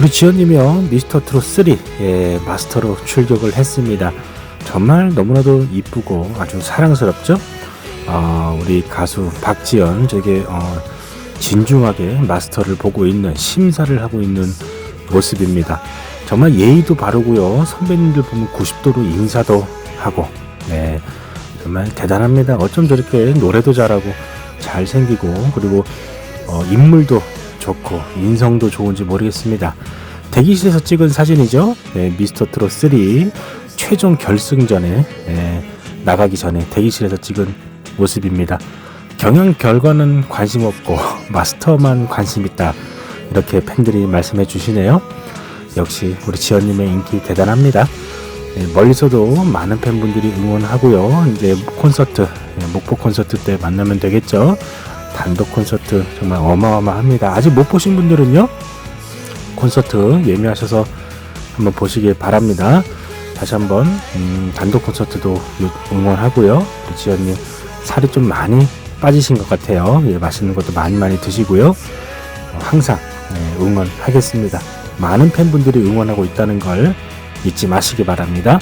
우리 지연님이요 미스터 트롯 3 예, 마스터로 출격을 했습니다. 정말 너무나도 이쁘고 아주 사랑스럽죠. 어, 우리 가수 박지연 저게 어, 진중하게 마스터를 보고 있는 심사를 하고 있는 모습입니다. 정말 예의도 바르고요. 선배님들 보면 90도로 인사도 하고 네 정말 대단합니다. 어쩜 저렇게 노래도 잘하고 잘생기고 그리고 어, 인물도 좋고 인성도 좋은지 모르겠습니다. 대기실에서 찍은 사진이죠. 네, 미스터 트롯 3 최종 결승전에 네, 나가기 전에 대기실에서 찍은 모습입니다. 경영 결과는 관심 없고 마스터만 관심 있다. 이렇게 팬들이 말씀해 주시네요. 역시 우리 지연님의 인기 대단합니다. 네, 멀리서도 많은 팬분들이 응원하고요. 이제 콘서트, 네, 목포 콘서트 때 만나면 되겠죠. 단독 콘서트 정말 어마어마합니다. 아직 못 보신 분들은요. 콘서트 예매하셔서 한번 보시길 바랍니다. 다시 한번 음, 단독 콘서트도 유- 응원하고요. 지연님 살이 좀 많이 빠지신 것 같아요. 예, 맛있는 것도 많이 많이 드시고요. 어, 항상 네, 응원하겠습니다. 많은 팬분들이 응원하고 있다는 걸 잊지 마시기 바랍니다.